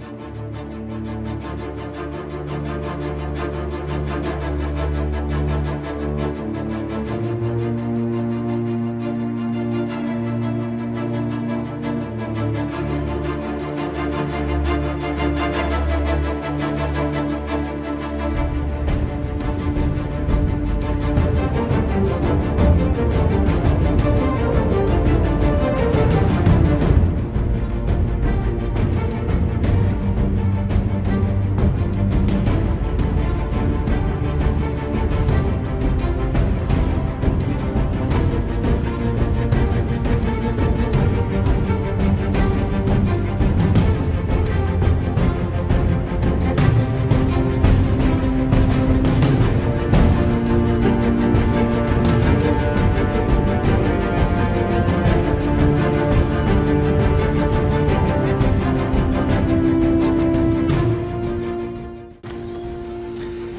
Thank you.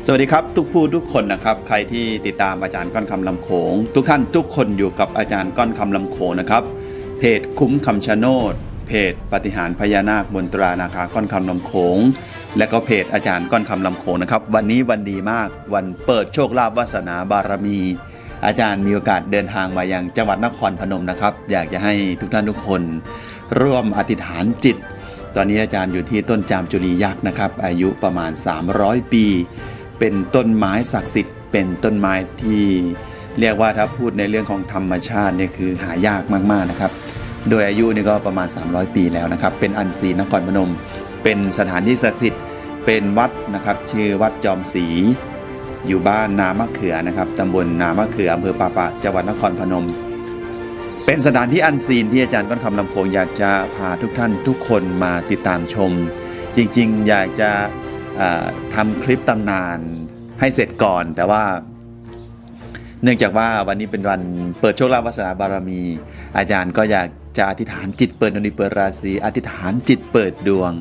สวัสดีครับ ทุกผู้ทุกคนนะครับ ใครที่ติดตามอาจารย์ก้อนคำลำโขง ทุกท่านทุกคนอยู่กับอาจารย์ก้อนคำลำโขงนะครับ เพจคุ้มคำชะโนด เพจปฏิหารพญานาคบนตรานาคาก้อนคำลำโขง และก็เพจอาจารย์ก้อนคำลำโขงนะครับ วันนี้วันดีมากวันเปิดโชคลาภวาสนาบารมี อาจารย์มีโอกาสเดินทางมายังจังหวัดนครพนมนะครับ อยากจะให้ทุกท่านทุกคน ร่วมอธิษฐานจิต ตอนนี้อาจารย์อยู่ที่ต้นจามจุลียักษ์นะครับอายุประมาณ 300 ปี เป็นต้นไม้ศักดิ์สิทธิ์ เป็นต้นไม้ที่เรียกว่าถ้าพูดในเรื่องของธรรมชาติเนี่ยคือหายากมากๆนะครับ โดยอายุนี่ก็ประมาณ 300 ปีแล้วนะครับ เป็นอันซีนนครพนม เป็นสถานที่ศักดิ์สิทธิ์ เป็นวัดนะครับ ชื่อวัดจอมศรีอยู่บ้านนามะเขือนะครับตำบลนามะเขืออำเภอป่าปากจังหวัดนครพนม เป็นสถานที่อันซีนที่อาจารย์ก้อนคำลำโพงอยากจะพาทุกท่านทุกคนมาติดตามชม จริงๆ อยากจะ ทำคลิปตำนานให้เสร็จก่อน แต่ว่าเนื่องจากว่าวันนี้เป็นวันเปิดโชคลาภวาสนาบารมี อาจารย์ก็อยากจะอธิษฐานจิตเปิดดวงดีเปิดราศีอธิษฐานจิตเปิดดวง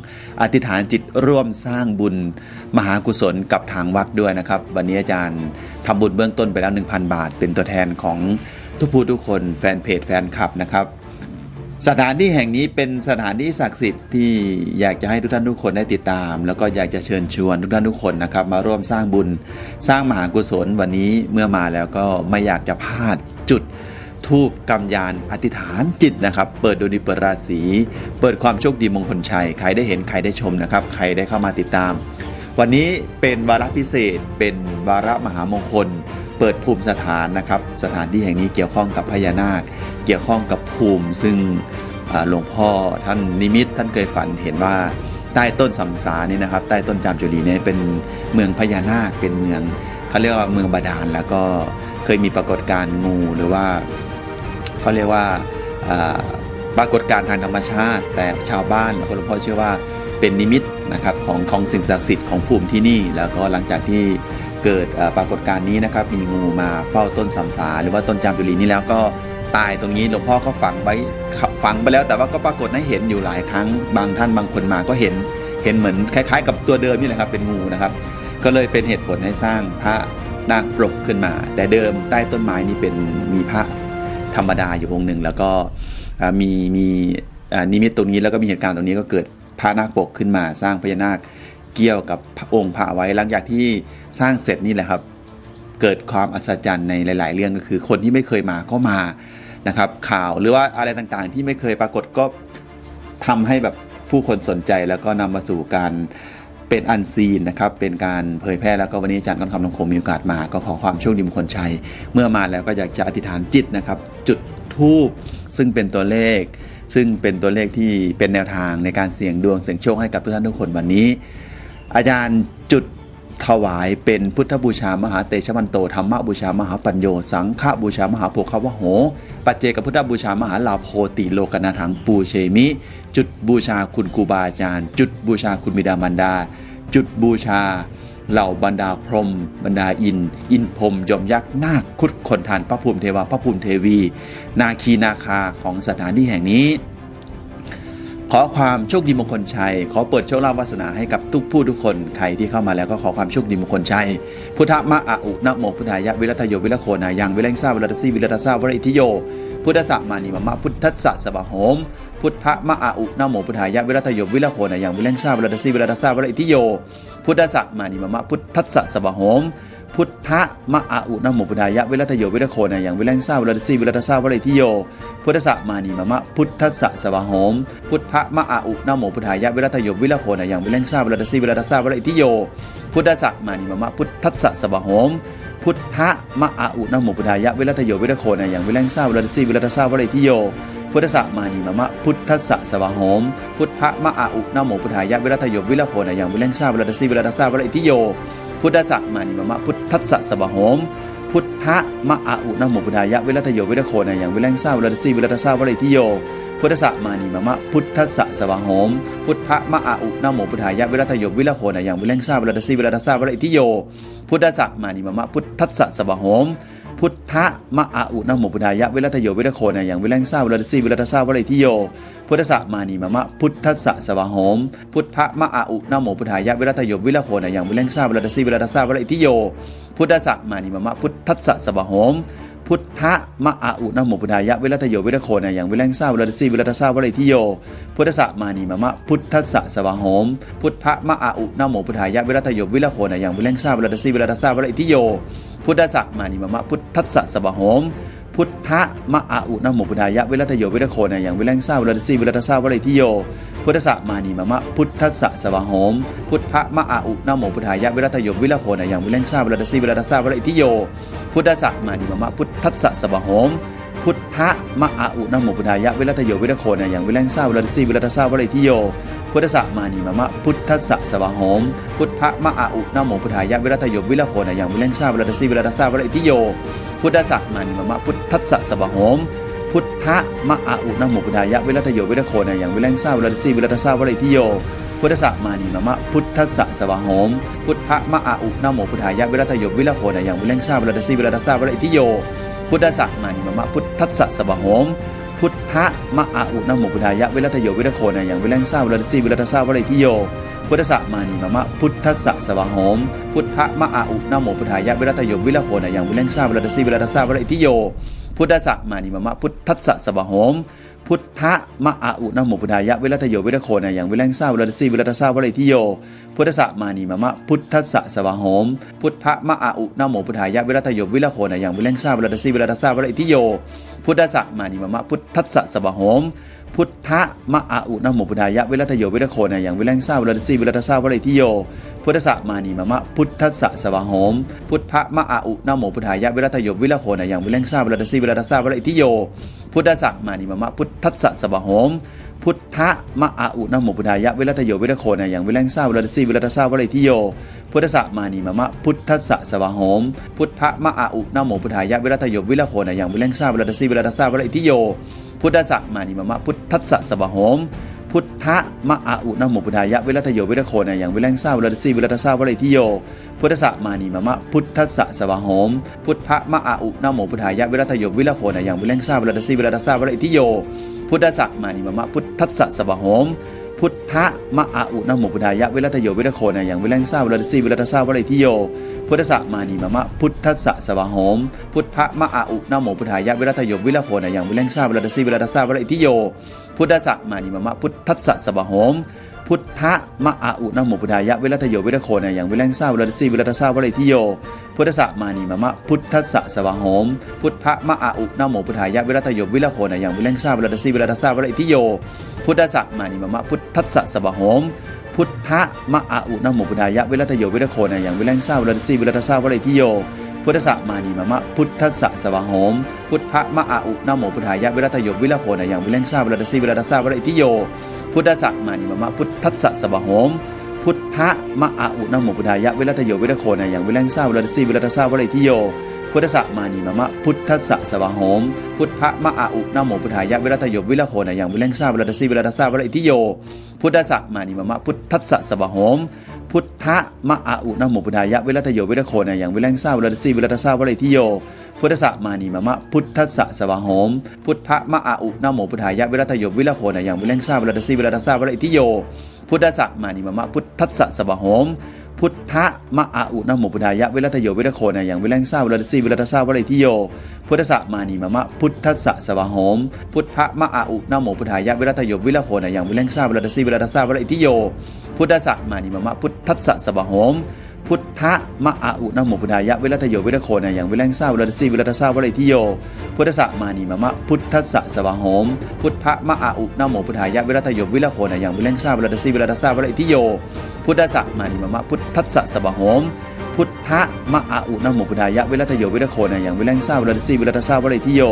อธิษฐานจิตร่วมสร้างบุญมหากุศลกับทางวัดด้วยนะครับ วันนี้อาจารย์ทำบุญเบื้องต้นไปแล้ว 1,000 บาท เป็นตัวแทนของทุกผู้ทุกคนแฟนเพจแฟนคลับนะครับ สถานที่แห่งนี้เป็นสถานที่ศักดิ์สิทธิ์ที่อยากจะให้ทุกท่านทุกคนได้ติดตาม แล้วก็อยากจะเชิญชวนทุกท่านทุกคนนะครับ มาร่วมสร้างบุญสร้างมหากุศลวันนี้เมื่อมาแล้วก็ไม่อยากจะพลาดจุดทูบกำยานอธิษฐานจิตนะครับ เปิดดวงดีเปิดราศีเปิดความโชคดีมงคลชัยใครได้เห็นใครได้ชมนะครับ ใครได้เข้ามาติดตาม วันนี้เป็นวาระพิเศษเป็นวาระมหามงคล เปิดภูมิสถานนะครับ สถานที่แห่งนี้เกี่ยวข้องกับพญานาค เกี่ยวข้องกับภูมิ ซึ่งหลวงพ่อท่านนิมิตท่านเคยฝันเห็นว่าใต้ต้นสัมสานี่นะครับ ใต้ต้นจามจุลีเนี่ยเป็นเมืองพญานาคเป็นเมืองเขาเรียกว่าเมืองบาดาลแล้วก็เคยมีปรากฏการณ์งูหรือว่าเขาเรียกว่าอ่าปรากฏการณ์ทางธรรมชาติ แต่ชาวบ้านแล้วก็หลวงพ่อเชื่อว่าเป็นนิมิตนะครับของของสิ่งศักดิ์สิทธิ์ของภูมิที่นี่ แล้วก็หลังจากที่ เกิดปรากฏการณ์นี้นะครับมีงูมาเฝ้าต้นสัมสาหรือว่าต้นจามจุลีนี่แล้วก็ตายตรงนี้หลวงพ่อก็ฝังไว้ฝังไปแล้วแต่ว่าก็ปรากฏให้เห็นอยู่หลายครั้งบางท่านบางคนมาก็เห็นเห็นเหมือนคล้าย ๆ กับตัวเดิมนี่แหละครับเป็นงูนะครับ ก็เลยเป็นเหตุผลให้สร้างพระนาคปรกขึ้นมา แต่เดิมใต้ต้นไม้นี่เป็นมีพระธรรมดาอยู่องค์หนึ่งแล้วก็มีมีนิมิตตรงนี้แล้วก็มีเหตุการณ์ตรงนี้ก็เกิดพระนาคปกขึ้นมาสร้างพญานาค เกี่ยวกับองค์พระไว้หลังจากที่สร้างเสร็จนี่แหละครับ เกิดความอัศจรรย์ในหลาย ๆ เรื่องก็คือ คนที่ไม่เคยมาก็มานะครับ ข่าวหรือว่าอะไรต่างๆ ที่ไม่เคยปรากฏก็ทำให้แบบผู้คนสนใจแล้วก็นำมาสู่การเป็นอันซีนนะครับ เป็นการเผยแพร่แล้วก็วันนี้อาจารย์ก้อนคำลงคงมีโอกาสมา ก็ขอความโชคดีมงคลชัย เมื่อมาแล้วก็อยากจะอธิษฐานจิตนะครับ จุดทูบซึ่งเป็นตัวเลข ซึ่งเป็นตัวเลขที่เป็นแนวทางในการเสี่ยงดวงเสี่ยงโชคให้กับทุกท่านทุกคนวันนี้ อาจารย์จุดถวายเป็นพุทธบูชามหาเตชะวันโตธรรมบูชามหาปัญโยสังฆบูชามหาโภควะโห ปัจเจกพุทธบูชามหาลาโพติโลกนาถังปูเชมิ จุดบูชาคุณครูบาอาจารย์ จุดบูชาคุณบิดามารดา จุดบูชาเหล่าบรรดาพรมบรรดาอิน อินพรมยมยักษ์นาคคุดคนทานพระภูมิเทวาพระภูมิเทวี นาคีนาคาของสถานที่แห่งนี้ ขอความโชคดีมงคลชัย ขอเปิดโชคลาภวาสนาให้กับทุกผู้ทุกคน ใครที่เข้ามาแล้วก็ขอความโชคดีมงคลชัย พุทธมะอะอุนะโมพุทธายะวิรัตโยวิรโคนายังวิรังซาวิรัตซีวิรัตซาวริทิโย พุทธสสะมานิมะมะพุทธัสสะสบะโหม พุทธะมะอาอุนะโมพุทธายะวิรัตโยวิรโคนะยังวิเลงซาวิรัตสีวิรัตซาวริทิโย พุทธสสะมานิมะมะพุทธัสสะสบะโหม พุทธะมะอาอุนะโมพุทธายะ เวิรัตโยเวิระโคนะยังเวิเลงซาเวิรัตสีวิรัตซาวิรัตอิทิโยพุทธะมานิมะมะพุทธะสบะโหมพุทธะมะอาอุนะโมพุทธายะเวิรัตโยเวิระโคนะยังเวิเลงซาเวิรัตสีวิรัตซาวิรัตอิทิโยพุทธะมานิมะมะพุทธะสบะโหมพุทธะมะอาอุนะโมพุทธายะเวิรัตโยเวิระโคนะยังเวิเลงซาเวิรัตสีวิรัตซาวิรัตอิทิโย พุทธะมานีมะมะพุทธะสวะโหม พุทธะมะอาอุนะโมพุทธายะ เวิรัตโยเวิระโคนะยังเวิเลงซาเวิรัตสีวิรัตซาวิรัตอิทิโย พุทธะมานีมมะพุทธัสสะสบะโหม พุทธะมะอาอุนะโมพุทายะวิรัตโยวิรโคนะยังวิเลงซาวิรัตสีวิรัตซาวลัยทิโยพุทธะมานีมมะพุทธัสสะสวะโหม พุทธะมะอาอุนะโมพุทธายะวิรัตโยวิระโคนะยังวิเลงซาวิรัตสีวิรัตซาวลัยทิโยพุทธะมานีมมะพุทธัสสะสวะโหม พุทธะมะอาอุนะโมพุทายะเวิรัตโยเวิรโคนะอย่างเวิแรงซาวิรัตสีวิรัตซาวิรัติโย พุทธะมานีมะมะพุทธัสสะสวะโหม พุทธะมะอาอุนะโมพุทายะเวิรัตโยเวิรโคนะอย่างเวิแรงซาวิรัตสีวิรัตซาวิรัติโย พุทธะมานีมะมะพุทธัสสะสวะโหมพุทธะมะอาอุนะโมพุทายะเวิรัตโยเวิรโคนะอย่างเวิแรงซาวิรัตสีวิรัตซาวิรัติโย พุทธะมานีมะมะพุทธัสสะสวะโหม พุทธะมะอาอุนะโมพุทายะเวิรัตโยเวิรโคนะอย่างเวิแรงซาวิรัตสีวิรัตซาวิรัติโย พุทธะมานิมมะพุทธัสสะสบะโหม พุทธะมะอาอุนะโมพุทธายะ วิรัตโยวิรโคนะอย่างวิแรงซาวิรัตสีวิรัตซาวิรัติโย พุทธะมานิมมะพุทธัสสะสบะโหม พุทธะมะอาอุนะโมพุทธายะวิรัตโยวิรโคนะอย่างวิแรงซาวิรัตสีวิรัตซาวิรัติโย พุทธะมานิมมะพุทธัสสะสบะโหม พุทธะมะอาอุนะโมพุทายะ วิรัตโยวิรโคนะอย่างวิแรงซาวิรัตสีวิรัตซาวิรัติโย พุทธะมานีมะมะพุทธะสวะโหม พุทธะมะอาอุนะโมพุทายะ วิรัตโยวิระโคนะอย่างวิเลงซาวิรัตสีวิรัตซาวิรัติโย พุทธะมานีมะมะพุทธะสวะโหม พุทธะมะอาอุนะโมพุทายะ วิรัตโยวิระโคนะอย่างวิเลงซาวิรัตสีวิรัตซาวิรัติโยพุทธะมานีมะมะพุทธะสวะโหม พุทธะมะอาอุนะโมพุทธายะวิรัตโยวิรโคนะอย่างวิเลงซาวิรัตสีวิรัตซาวิรัติโย พุทธะมานีมมะพุทธัสสะสวะโหม พุทธะมะอาอุนะโมพุทธายะวิรัตโยวิรโคนะอย่างวิแรงซาวิรัตสีวิรัตซาวิรัติโย พุทธะมานีมมะพุทธัสสะสวะโหม พุทธะมะอาอุนะโมพุทธายะวิรัตโยวิรโคนะอย่างวิแรงซาวิรัตสีวิรัตซาวิรัติโย พุทธะมานีมมะพุทธัสสะสวะโหม พุทธะมะอาอุนะโมพุทธายะ วิรัตโยวิรโคนะอย่างวิแรงซาวิรัตสีวิรัตซาวิริทิโย พุทธะมานีมะมะพุทธะสวะโหม พุทธะมะอาอุนะโมพุทธายะ วิรัตโยวิรโคนะอย่างวิแรงซาวิรัตสีวิรัตซาวิริทิโย พุทธะมานีมะมะพุทธะสวะโหม พุทธะมะอาอุนะโมพุทธายะ วิรัตโย วิรโคนะอย่างวิแรงซาวิรัตสีวิรัตซาวิรัติโย พุทธะมานีมะมะ พุทธะสวะโหม พุทธะมะอาอุนะโมพุทธายะ วิรัตโย วิรโคนะอย่างวิแรงซาวิรัตสีวิรัตซาวิรัติโย พุทธะมานีมะมะ พุทธะสวะโหม พุทธะมะอาอุนะโมพุทายะ วิรัตโยวิรโคนะอย่างวิแรงซาวิรัตสีวิรัตซาวิรัติโย พุทธะมานีมะมะพุทธะสวะโหม พุทธะมะอาอุนะโมพุทายะ วิรัตโยวิรโคนะอย่างวิแรงซาวิรัตสีวิรัตซาวิรัติโย พุทธะมานีมะมะพุทธะสวะโหม พุทธะมะอาอุนะโมพุทายะ วิรัตโยวิรโคนะอย่างวิแรงซาวิรัตสีวิรัตซาวิรัติโยพุทธะมานีมะมะพุทธะสวะโหม พุทธะมะอาอุนะโมพุทายะ วิรัตโยวิรโคนะอย่างวิแรงซาวิรัตสีวิรัตซาวิรัติโย พุทธะมานีมมะพุทธัสสะสวะโหมพุทธะมะอาอุนะโมพุทธายะเวรัตโยเวรโคนะอย่างเวรังซาวรัตสีเวรัตซาวริทิโย พุทธะมานีมะมะพุทธัสสะสวะโหม พุทธะมะอาอุนะโมพุทธายะเวรัตโยเวรโคนะอย่างเวรังซาวรัตสีเวรัตซาวริทิโย พุทธะมานีมะมะพุทธัสสะสวะโหม พุทธะมะอาอุนะโมพุทธายะ เวิรัตโยเวิรโคนะอย่างเวิแรงซาเวิรัตสีเวิรัตซาวิรัติโยพุทธะมานีมะมะพุทธะสวะโหม พุทธะมะอาอุนะโมพุทธายะเวิรัตโยเวิรโคนะอย่างเวิแรงซาเวิรัตสีเวิรัตซาวิรัติโยพุทธะมานีมะมะพุทธะสวะโหมพุทธะมะอาอุนะโมพุทธายะเวิรัตโยเวิรโคนะอย่างเวิแรงซาเวิรัตสีเวิรัตซาวิรัติโยพุทธะมานีมะมะพุทธะสวะโหมพุทธะมะอาอุนะโมพุทธายะเวิรัตโยวิรโคนะอย่างวิแรงซาเวิรัตสีเวิรัตซาวิรัติโย พุทธะมานีมะมะพุทธัสสะสวะโหม พุทธะมะอาอุนะโมพุทธายะ วิรัตโยวิรโคนะอย่างวิแรงซาวิรัตสีวิรัตซาวิรัติโย พุทธะมานีมะมะพุทธัสสะสวะโหม พุทธะมะอาอุนะโมพุทธายะ วิรัตโยวิรโคนะอย่างวิแรงซาวิรัตสีวิรัตซาวิรัติโย พุทธะมานีมะมะพุทธัสสะสวะโหม พุทธะมะอาอุนะโมพุทธายะ วิรัตโยวิรโคนะอย่างวิแรงซาวิรัตสีวิรัตซาวิรัติโย พุทธะมานีมะมะพุทธะสวะโหม พุทธะมะอาอุนะโมพุทธายะวิรัตโยวิรโคนะอย่างวิเลงซาวิรัตสีวิรัตซาวิรัตอิทิโย พุทธะมานีมะมะพุทธะสวะโหม พุทธะมะอาอุนะโมพุทธายะวิรัตโยวิรโคนะอย่างวิเลงซาวิรัตสีวิรัตซาวิรัตอิทิโย พุทธะมานีมะมะพุทธะสวะโหม พุทธะมะอาอุนะโมพุทธายะวิรัตโยวิรโคนะอย่างวิเลงซาวิรัตสีวิรัตซาวิรัตอิทิโย พุทธะมานีมะมะพุทธะสวะโหม พุทธะมะอาอุนะโมพุทธายะ วิรัตโยวิรโคนะอย่างวิเลงซาวิรัตสีวิรัตซาวิรัตอิทิโยพุทธะมานีมะมะพุทธัสสะสวะโหม พุทธะมะอาอุนะโมพุทธายะวิรัตโยวิรโคนะอย่างวิเลงซาวิรัตสีวิรัตซาวิรัตอิทิโยพุทธะมานีมะมะพุทธัสสะสวะโหมพุทธะมะอาอุนะโมพุทธายะวิรัตโยวิรโคนะอย่างวิเลงซาวิรัตสีวิรัตซาวิรัตอิทิโย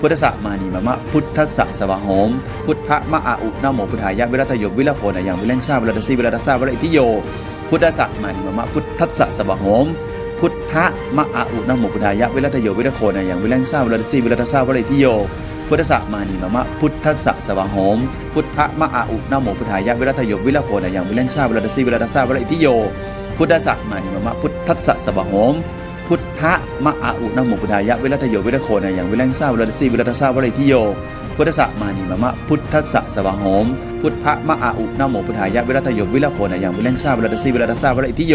พุทธะมานีมะมะพุทธัสสะสวะโหมพุทธะมะอาอุนะโมพุทธายะวิรัตโยวิรโคนะอย่างวิเลงซาวิรัตสีวิรัตซาวิรัตอิทิโย พุทธะมานีมะมะพุทธัสสะสวะโหมพุทธะมะอาอุนะโมพุทธายะวิรัตโยวิรโคนะอย่างวิเลงซาวิรัตสีวิรัตซาวิรัตอิทิโยพุทธะมานีมะมะพุทธัสสะสวะโหมพุทธะมะอาอุนะโมพุทธายะวิรัตโยวิรโคนะอย่างวิเลงซาวิรัตสีวิรัตซาวิรัตอิทิโยพุทธะมานีมะมะพุทธัสสะสวะโหมพุทธะมะอาอุนะโมพุทธายะวิรัตโยวิรโคนะอย่างวิเลงซาวิรัตสีวิรัตซาวิรัตอิทิโย พุทธะมานีมะมะพุทธัสสะสวะโหม พุทธะมะอาอุนะโมพุทธายะวิรัตโยวิรโคนะอย่างวิเลงซาวิรัตสีวิรัตซาวิรัตอิทิโย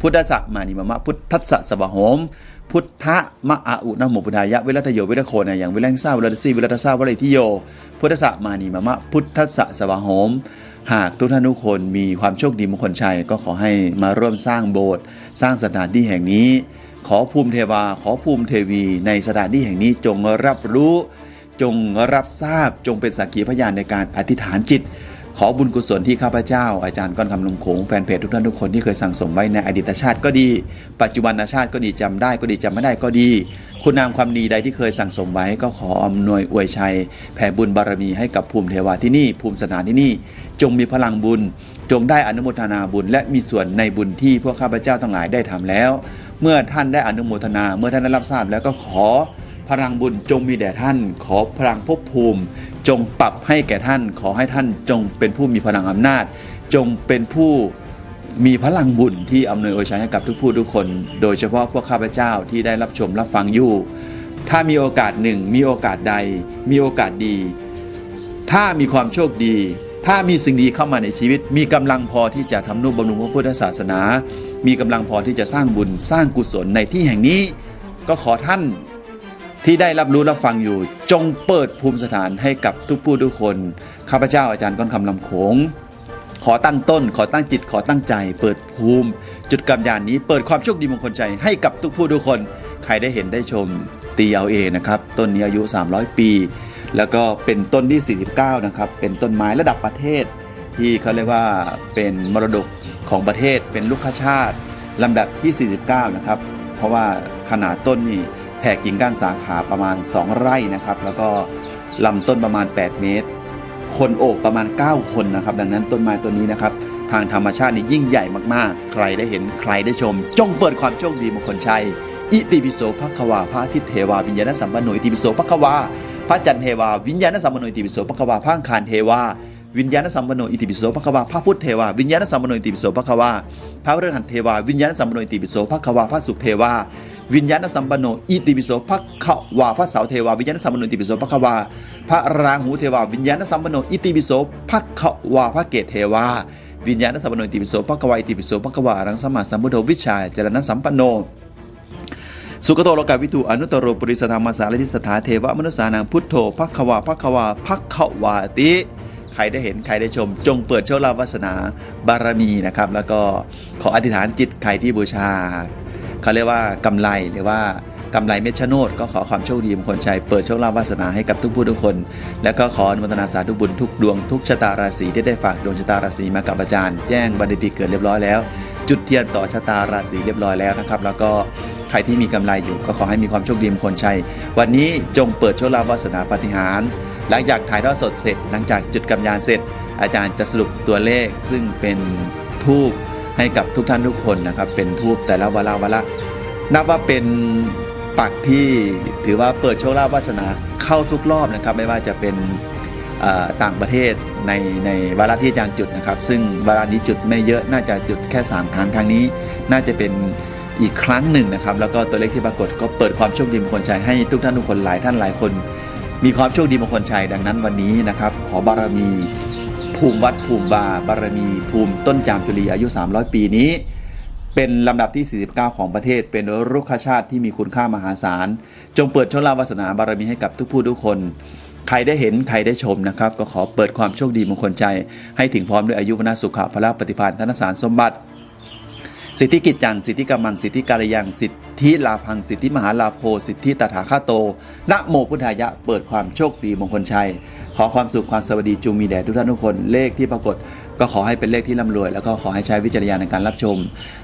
พุทธะมานีมะมะพุทธัสสะสวะโหม พุทธะมะอาอุนะโมพุทธายะวิรัตโยวิรโคนะอย่างวิเลงซาวิรัตสีวิรัตซาวิรัตอิทิโย พุทธะมานีมะมะพุทธัสสะสวะโหมหากทุกท่านทุกคนมีความโชคดีมงคลชัยก็ขอให้มาร่วมสร้างโบสถ์สร้างสถานที่แห่งนี้ ขอภูมิเทวา ขอภูมิเทวี ในสถานที่แห่งนี้จงรับรู้ จงรับทราบจงเป็นสักขีพยานในการอธิษฐานจิต ขอบุญกุศลที่ข้าพเจ้า อาจารย์ก้อนคำลงโขงแฟนเพจทุกท่านทุกคนที่เคยสั่งสมไว้ในอดีตชาติก็ดี ปัจจุบันชาติก็ดีจำได้ก็ดีจำไม่ได้ก็ดี คุณงามความดีใดที่เคยสั่งสมไว้ก็ขออำนวยอวยชัย แผ่บุญบารมีให้กับภูมิเทวาที่นี่ ภูมิสถานที่นี่ จงมีพลังบุญ จงได้อนุโมทนาบุญ และมีส่วนในบุญที่พวกข้าพเจ้าทั้งหลายได้ทำแล้ว เมื่อท่านได้อนุโมทนาเมื่อท่านได้รับทราบแล้วก็ขอ พลังบุญจงมีแด่ท่าน ขอพลังภพภูมิ จงปรับให้แก่ท่าน ขอให้ท่านจงเป็นผู้มีพลังอำนาจ จงเป็นผู้มีพลังบุญที่อำนวยอวยชัยให้กับทุกผู้ทุกคน โดยเฉพาะพวกข้าพเจ้าที่ได้รับชมรับฟังอยู่ ถ้ามีโอกาสหนึ่งมีโอกาสใด มีโอกาสดี ถ้ามีความโชคดี ถ้ามีสิ่งดีเข้ามาในชีวิต มีกำลังพอที่จะทำนุบำรุงพระพุทธศาสนา มีกำลังพอที่จะสร้างบุญสร้างกุศลในที่แห่งนี้ ก็ขอท่าน ที่ได้รับรู้รับฟังอยู่ จงเปิดภูมิสถานให้กับทุกผู้ทุกคน ข้าพเจ้าอาจารย์ก้อนคำลำโขง ขอตั้งต้น ขอตั้งจิต ขอตั้งใจ เปิดภูมิ จุดกำยานนี้ เปิดความโชคดีมงคลใจให้กับทุกผู้ทุกคน ใครได้เห็นได้ชมตีเอาเองนะครับ ต้นนี้อายุ 300 ปี แล้วก็เป็นต้นที่ 49 นะครับ เป็นต้นไม้ระดับประเทศ ที่เขาเรียกว่าเป็นมรดกของประเทศ เป็นลูกคชาติลำดับที่ 49 นะครับ เพราะว่าขนาดต้นนี่ แผ่กิ่งก้านสาขาประมาณ 2 ไร่นะครับ แล้วก็ลำต้นประมาณ 8 เมตร คนโอบประมาณ 9 คนนะครับ ดังนั้นต้นไม้ต้นนี้นะครับ ทางธรรมชาตินี่ยิ่งใหญ่มากๆ ใครได้เห็นใครได้ชม จงเปิดความโชคดีมงคลชัย อิติปิโสภควาพระอาทิตเทวาวิญญาณสัมปันโนอิติปิโสภควาพระจันเทวาวิญญาณสัมปันโนอิติปิโสภควาพระอังคารเทวา วิญญาณสัมปันโนอิติปิโสภควาพระพุทธเทวาวิญญาณสัมปันโนอิติปิโสภควาพระฤหัสเทวาวิญญาณสัมปันโนอิติปิโสภควาพระศุกร์เทวาวิญญาณสัมปันโนอิติปิโสภควาพระเสาเทวาวิญญาณสัมปันโนอิติปิโสภควาพระราหูเทวาวิญญาณสัมปันโนอิติปิโสภควาพระเกตเทวาวิญญาณสัมปันโนอิติปิโสภควาอิติปิโสภควารังสมาสัมพุทโธวิชชาจรณสัมปันโนสุขโตโลกาวิทูอนุตตรโรปุริสธรรมสารทิสถาเทวมนุษสานังพุทโธพักขวาพักขวาพักขวาติ ใครได้เห็นใครได้ชม จงเปิดโชคลาภวาสนาบารมีนะครับ แล้วก็ขออธิษฐานจิตใครที่บูชาเขาเรียกว่ากำไรหรือว่ากำไรเม็ดชโนดก็ขอความโชคดีมงคลชัยเปิดโชคลาภวาสนาให้กับทุกผู้ทุกคน แล้วก็ขออนุโมทนาสาธุบุญทุกดวงทุกชะตาราศีที่ได้ฝากดวงชะตาราศีมากับอาจารย์ แจ้งบันทึกปีเกิดเรียบร้อยแล้ว จุดเทียนต่อชะตาราศีเรียบร้อยแล้วนะครับ แล้วก็ใครที่มีกำไรอยู่ก็ขอให้มีความโชคดีมงคลชัย วันนี้จงเปิดโชคลาภวาสนาปฏิหาร หลังจากถ่ายทอดสดเสร็จ หลังจากจุดกำยานเสร็จ อาจารย์จะสรุปตัวเลขซึ่งเป็นทูบให้กับทุกท่านทุกคนนะครับ เป็นทูบแต่ละวาระวาระนับว่าเป็นปักที่ถือว่าเปิดโชคลาภวาสนาเข้าทุกรอบนะครับ ไม่ว่าจะเป็นต่างประเทศในในวาระที่อาจารย์จุดนะครับ ซึ่งวาระนี้จุดไม่เยอะน่าจะจุดแค่ 3 ครั้งครั้งนี้ น่าจะเป็นอีกครั้งหนึ่งนะครับ แล้วก็ตัวเลขที่ปรากฏก็เปิดความโชคดีมงคลชัยให้ทุกท่านทุกคนหลายท่านหลายคน มีความโชคดีมงคลชัยดังนั้นวันนี้นะครับ ขอบารมีภูมิวัดภูมิบาบารมีภูมิต้นจามจุลีอายุ 300 ปีนี้ เป็นลำดับที่ 49 ของประเทศ เป็นรุกขชาติที่มีคุณค่ามหาศาล จงเปิดโชคลาวาสนาบารมีให้กับทุกผู้ทุกคน ใครได้เห็นใครได้ชมนะครับ ก็ขอเปิดความโชคดีมงคลใจ ให้ถึงพร้อมด้วยอายุวนาสุขะพละปฏิภาณธนสารสมบัติ สิทธิกิจจัง สิทธิกำมัง สิทธิการยัง สิทธิลาพัง สิทธิมหาลาโภสิทธิตถาคาโต นะโมพุทธายะ เปิดความโชคดีมงคลชัย ขอความสุขความสวัสดีจงมีแด่ทุกท่านทุกคน เลขที่ปรากฏ ก็ขอให้เป็นเลขที่ร่ำรวย แล้วก็ขอให้ใช้วิจารณญาณในการรับชม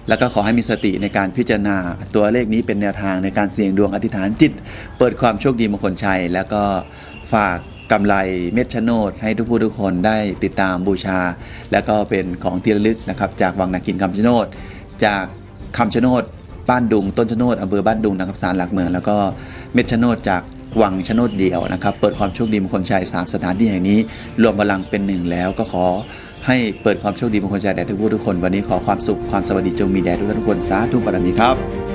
แล้วก็ขอให้มีสติในการพิจารณา ตัวเลขนี้เป็นแนวทางในการเสี่ยงดวงอธิษฐานจิต เปิดความโชคดีมงคลชัย แล้วก็ฝากกำไรเม็ดชโนดให้ทุกผู้ทุกคนได้ติดตามบูชา แล้วก็เป็นของที่ระลึกนะครับจากวังนาคินคำชโนด จากคำชะโนดบ้านดุงต้นชะโนดอำเภอบ้านดุงนะครับสารหลักเมืองแล้วก็เม็ดชะโนดจากวังชะโนดเดียวนะครับ เปิดความโชคดีมงคลชัย3สถานที่แห่งนี้ รวมพลังเป็นหนึ่งแล้วก็ขอให้เปิดความโชคดีมงคลชัยแด่ทุกผู้ทุกคน วันนี้ขอความสุขความสวัสดีจงมีแด่ทุกท่านทุกคนสาธุบารมีครับ